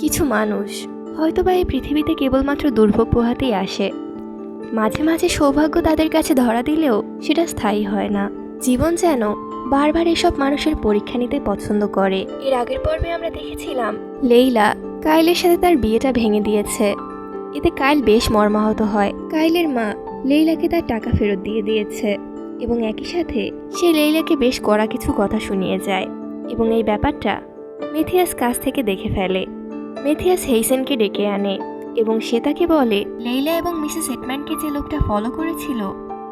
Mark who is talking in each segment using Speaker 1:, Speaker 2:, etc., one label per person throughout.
Speaker 1: কিছু মানুষ হয়তোবা এই পৃথিবীতে কেবলমাত্র দুর্ভোগ পোহাতেই আসে। মাঝে মাঝে সৌভাগ্য তাদের কাছে ধরা দিলেও সেটা স্থায়ী হয় না। জীবন যেন বারবার এসব মানুষের পরীক্ষা নিতে পছন্দ করে। এর আগের পর্বে আমরা দেখেছিলাম, লেইলা কাইলের সাথে তার বিয়েটা ভেঙে দিয়েছে। এতে কাইল বেশ মর্মাহত হয়। কাইলের মা লেইলাকে তার টাকা ফেরত দিয়ে দিয়েছে এবং একই সাথে সে লেইলাকে বেশ কড়া কিছু কথা শুনিয়ে যায় এবং এই ব্যাপারটা মেথিয়াস কাছ থেকে দেখে ফেলে। মেথিয়াস হেইসেনকে ডেকে আনে এবং সে তাকে বলে লেইলা এবং মিসেস এটম্যানকে যে লোকটা ফলো করেছিল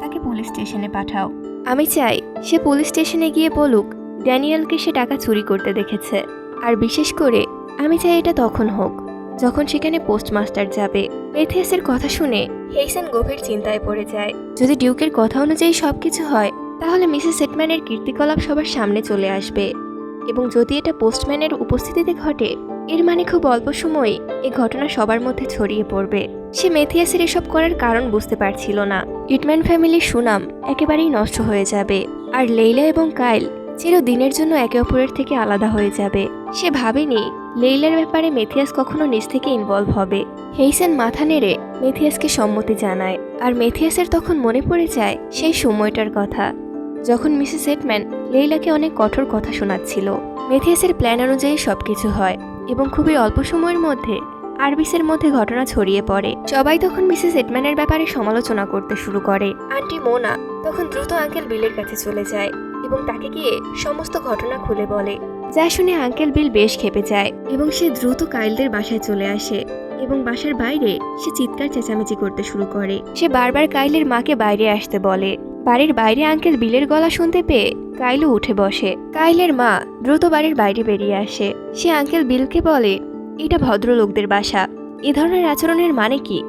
Speaker 1: তাকে পুলিশ স্টেশনে পাঠাও। আমি চাই সে পুলিশ স্টেশনে গিয়ে বলুক ড্যানিয়েলকে সে টাকা চুরি করতে দেখেছে। আর বিশেষ করে আমি চাই এটা তখন হোক যখন সেখানে পোস্টমাস্টার যাবে। মেথিয়াসের কথা শুনে হেইসেন গভীর চিন্তায় পড়ে যায়। যদি ডিউকের কথা অনুযায়ী সব কিছু হয় তাহলে মিসেস এটম্যানের কীর্তিকলাপ সবার সামনে চলে আসবে। এবং যদি এটা পোস্টম্যানের উপস্থিতিতে ঘটে এর মানে খুব অল্প সময়ই এই ঘটনা সবার মধ্যে ছড়িয়ে পড়বে। সে মেথিয়াসের এসব করার কারণ বুঝতে পারছিল না। ইটম্যান ফ্যামিলির সুনাম একেবারেই নষ্ট হয়ে যাবে। আর লেইলা এবং কাইল চিরদিনের জন্য একে অপরের থেকে আলাদা হয়ে যাবে। সে ভাবেনি লেইলার ব্যাপারে মেথিয়াস কখনো নিজ থেকে ইনভলভ হবে। হেইসেন মাথা নেড়ে মেথিয়াসকে সম্মতি জানায়। আর মেথিয়াসের তখন মনে পড়ে যায় সেই সময়টার কথা। যখন মিসেস এটম্যান লেইলাকে অনেক কঠোর কথা শোনাচ্ছিল। মেথিয়াসের প্ল্যান অনুযায়ী সবকিছু হয়। এবং খুবই অল্প সময়ের মধ্যে আরবিসের মধ্যে ঘটনা ছড়িয়ে পড়ে। সবাই তখন মিসেস এটম্যানের ব্যাপারে সমালোচনা করতে শুরু করে। আন্টি মোনা তখন দ্রুত আঙ্কেল বিলের কাছে চলে যায় এবং তাকে গিয়ে সমস্ত ঘটনা খুলে বলে, যা শুনে আঙ্কেল বিল বেশ খেপে যায় এবং সে দ্রুত কাইলদের বাসায় চলে আসে এবং বাসার বাইরে সে চিৎকার চেঁচামেচি করতে শুরু করে। সে বারবার কাইলের মাকে বাইরে আসতে বলে। বাড়ির বাইরে আঙ্কেল বিলের গলা শুনতে পেয়ে কাইলও উঠে বসে। কাইলের মা দ্রুত বাড়ির বাইরে বেরিয়ে আসে। সে আঙ্কেল বিলকে বলে, এটা ভদ্রলোকদের বাসা। এ ধরনের আচরণের মানে কি?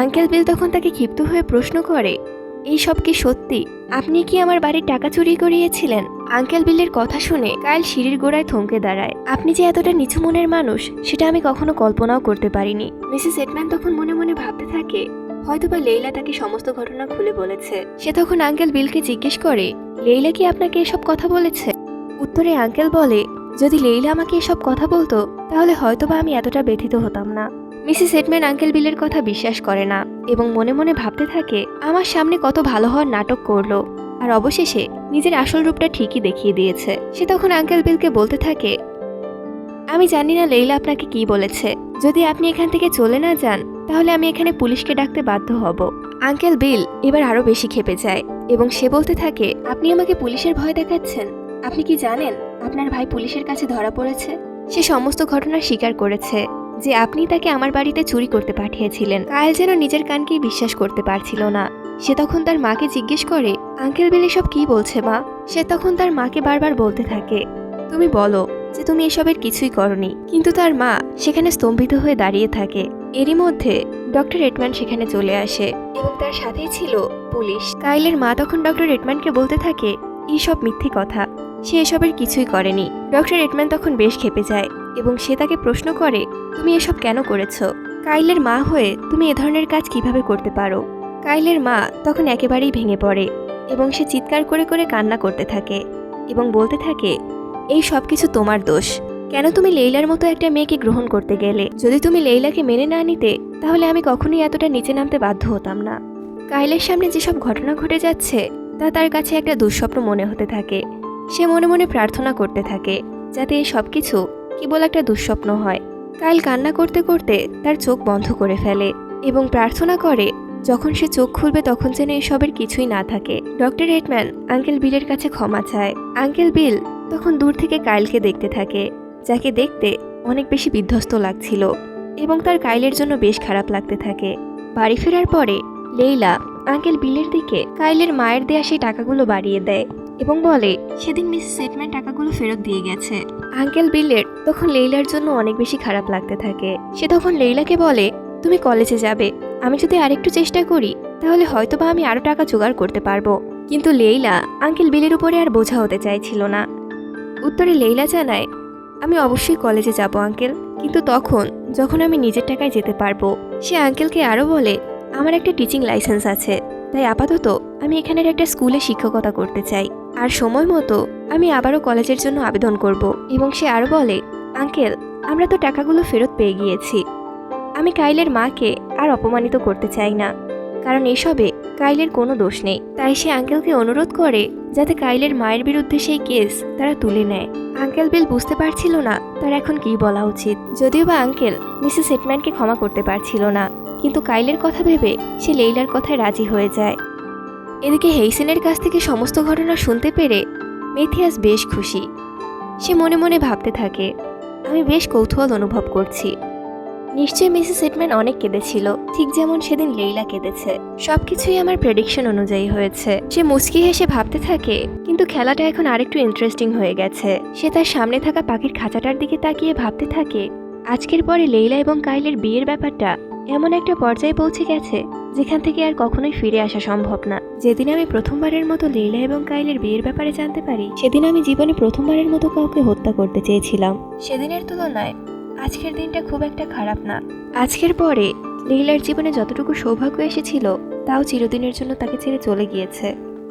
Speaker 1: আঙ্কেল বিল তখন তাকে ক্ষিপ্ত হয়ে প্রশ্ন করে, এই সব কি সত্যি? আপনি কি আমার বাড়ির টাকা চুরি করিয়েছিলেন? আঙ্কেল বিলের কথা শুনে কাইল সিঁড়ির গোড়ায় থমকে দাঁড়ায়। আপনি যে এতটা নিচু মনের মানুষ, সেটা আমি কখনো কল্পনাও করতে পারিনি। মিসেস এটম্যান তখন মনে মনে ভাবতে থাকে হয়তোবা লেইলা তাকে সমস্ত ঘটনা খুলে বলেছে। সে তখন আঙ্কেল বিলকে জিজ্ঞেস করে, লেইলা কি আপনাকে এসব কথা বলেছে? উত্তরে আঙ্কেল বলে, যদি লেইলা আমাকে এসব কথা বলতো, তাহলে হয়তোবা আমি এতটা ব্যথিত হতাম না। মিসেস এডম্যান আঙ্কেল বিলের কথা বিশ্বাস করে না এবং মনে মনে ভাবতে থাকে, আমার সামনে কত ভালো হওয়ার নাটক করল। আর অবশেষে নিজের আসল রূপটা ঠিকই দেখিয়ে দিয়েছে। সে তখন আঙ্কেল বিলকে বলতে থাকে, আমি জানি না লেইলা আপনাকে কি বলেছে। যদি আপনি এখান থেকে চলে না যান তাহলে আমি এখানে পুলিশকে ডাকতে বাধ্য হব। আঙ্কেল বিল, এবার আরও বেশি খেপে যায় এবং সে বলতে থাকে, আপনি আমাকে পুলিশের ভয় দেখাচ্ছেন? আপনি কি জানেন আপনার ভাই পুলিশের কাছে ধরা পড়েছে? সে সমস্ত ঘটনা স্বীকার করেছে যে আপনি তাকে আমার বাড়িতে চুরি করতে পাঠিয়েছিলেন। কায়েল যেন নিজের কানকেই বিশ্বাস করতে পারছিল না। সে তখন তার মাকে জিজ্ঞেস করে, আঙ্কেল বিল, এসব কি বলছে মা? সে তখন তার মাকে বারবার বলতে থাকে, তুমি বলো যে তুমি এসবের কিছুই করনি। কিন্তু তার মা সেখানে স্তম্ভিত হয়ে দাঁড়িয়ে থাকে। এরই মধ্যে ডক্টর এটম্যান সেখানে চলে আসে এবং তার সাথেই ছিল পুলিশ। কাইলের মা তখন ডক্টর এটম্যানকে বলতে থাকে এইসব মিথ্যে কথা। সে এসবের কিছুই করেনি। ডক্টর এটম্যান তখন বেশ খেপে যায় এবং সে তাকে প্রশ্ন করে, তুমি এসব কেন করেছ? কাইলের মা হয়ে তুমি এ ধরনের কাজ কীভাবে করতে পারো? কাইলের মা তখন একেবারেই ভেঙে পড়ে এবং সে চিৎকার করে করে কান্না করতে থাকে এবং বলতে থাকে, এই সব কিছু তোমার দোষ। কেন তুমি লেইলার মতো একটা মেয়েকে গ্রহণ করতে গেলে? যদি তুমি লেইলাকে মেনে না নিতে, তাহলে আমি কখনোই এতটা নিচে নামতে বাধ্য হতাম না। কাইলের সামনে যেসব ঘটনা ঘটে যাচ্ছে, তা তার কাছে একটা দুঃস্বপ্ন মনে হতে থাকে। সে মনে মনে প্রার্থনা করতে থাকে, যাতে এই সব কিছু কেবল একটা দুঃস্বপ্ন হয়। কাইল কান্না করতে করতে তার চোখ বন্ধ করে ফেলে এবং প্রার্থনা করে, যখন সে চোখ খুলবে তখন যেন এসবের কিছুই না থাকে। ডক্টর হেটম্যান আঙ্কেল বিলের কাছে ক্ষমা চায়। আঙ্কেল বিল তখন দূর থেকে কাইলকে দেখতে থাকে। যাকে দেখতে অনেক বেশি বিধ্বস্ত লাগছিল এবং তার কাইলের জন্য বেশ খারাপ লাগতে থাকে। বাড়ি ফেরার পরে লেইলা আঙ্কেল বিলের দিকে কাইলের মায়ের দেয়া সেই টাকাগুলো বাড়িয়ে দেয় এবং বলে, সেদিন মিস সেটম্যান টাকাগুলো ফেরত দিয়ে গেছে। আঙ্কেল বিলের তখন লেইলার জন্য অনেক বেশি খারাপ লাগতে থাকে। সে তখন লেইলাকে বলে, তুমি কলেজে যাবে। আমি যদি আরেকটু চেষ্টা করি, তাহলে হয়তোবা আমি আরও টাকা জোগাড় করতে পারব। কিন্তু লেইলা আঙ্কেল বিলের উপরে আর বোঝা হতে চাইছিল না। উত্তরে লেইলা জানায় আমি অবশ্যই কলেজে যাব, আঙ্কেল। কিন্তু তখন, যখন আমি নিজের টাকায় যেতে পারব, সে আঙ্কেলকে আরও বলে, আমার একটা টিচিং লাইসেন্স আছে। তাই আপাতত আমি এখানের একটা স্কুলে শিক্ষকতা করতে চাই। আর সময় মতো আমি আবারও কলেজের জন্য আবেদন করব। এবং সে আরও বলে, আঙ্কেল, আমরা তো টাকাগুলো ফেরত পেয়ে গিয়েছি। আমি কাইলের মাকে আর অপমানিত করতে চাই না। কারণ এসবে কাইলের কোনো দোষ নেই। তাই সে আঙ্কেলকে অনুরোধ করে যাতে কাইলের মায়ের বিরুদ্ধে সেই কেস তারা তুলে নেয়। আঙ্কেল বিল বুঝতে পারছিল না তার এখন কি বলা উচিত। যদিও বা আঙ্কেল মিসেস সেটম্যানকে ক্ষমা করতে পারছিল না, কিন্তু কাইলের কথা ভেবে সে লেইলার কথায় রাজি হয়ে যায়। এদিকে হেইসেনের কাছ থেকে সমস্ত ঘটনা শুনতে পেরে মেথিয়াস বেশ খুশি। সে মনে মনে ভাবতে থাকে, আমি বেশ কৌতূহল অনুভব করছি। নিশ্চয়ই মিসেস সেটম্যান অনেক কেঁদেছিল। ঠিক যেমন সেদিন লেইলা কেঁদেছে। সবকিছুই আমার প্রেডিকশন অনুযায়ী হয়েছে। সে মুচকি হেসে ভাবতে থাকে, কিন্তু খেলাটা এখন আরেকটু ইন্টারেস্টিং হয়ে গেছে। সে তার সামনে থাকা পাখির খাঁচাটার দিকে তাকিয়ে ভাবতে থাকে, আজকের পরে লেইলা এবং কাইলের বিয়ের ব্যাপারটা এমন একটা পর্যায়ে পৌঁছে গেছে, যেখান থেকে আর কখনোই ফিরে আসা সম্ভব না। যেদিন আমি প্রথমবারের মতো লেইলা এবং কাইলের বিয়ের ব্যাপারে জানতে পারি, সেদিন আমি জীবনে প্রথমবারের মতো কাউকে হত্যা করতে চেয়েছিলাম। সেদিনের তুলনায় আজকের দিনটা খুব একটা খারাপ না। আজকের পরে লীলার জীবনে যতটুকু সৌভাগ্য এসেছিল, তাও চিরদিনের জন্য তাকে ছেড়ে চলে গিয়েছে।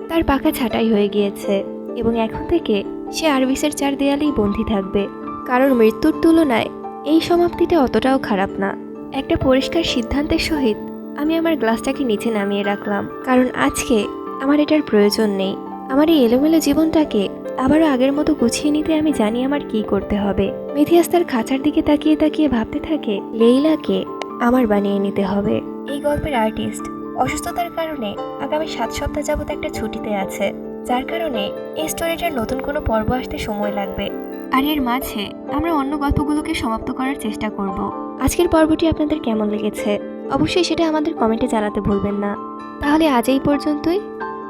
Speaker 1: তার পাকা ছাঁটাই হয়ে গিয়েছে এবং এখন থেকে সে আরবিসের চার দেয়ালেই বন্দী থাকবে। কারণ মৃত্যুর তুলনায় এই সমাপ্তিটা অতটাও খারাপ না। একটা পরিষ্কার সিদ্ধান্তের সহিত আমি আমার গ্লাসটাকে নিচে নামিয়ে রাখলাম, কারণ আজকে আমার এটার প্রয়োজন নেই। আমার এই এলোমেলো জীবনটাকে আবারও আগের মতো গুছিয়ে নিতে আমি জানি আমার কি করতে হবে। মেথিয়াস তার খাঁচার দিকে তাকিয়ে তাকিয়ে ভাবতে থাকে, লেইলাকে আমার বানিয়ে নিতে হবে। এই গল্পের আর্টিস্ট অসুস্থতার কারণে আগামী সাত সপ্তাহ যাবত একটা ছুটিতে আছে। যার কারণে এই স্টোরিটার নতুন কোনো পর্ব আসতে সময় লাগবে। আর এর মাঝে আমরা অন্য গল্পগুলোকে সমাপ্ত করার চেষ্টা করব। আজকের পর্বটি আপনাদের কেমন লেগেছে? অবশ্যই সেটা আমাদের কমেন্টে জানাতে ভুলবেন না। তাহলে আজ এই পর্যন্তই।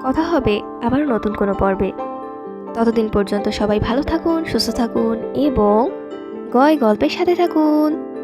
Speaker 1: কথা হবে আবার নতুন কোনো পর্বে। ততদিন পর্যন্ত সবাই ভালো থাকুন, সুস্থ থাকুন এবং গয় গল্পের সাথে থাকুন।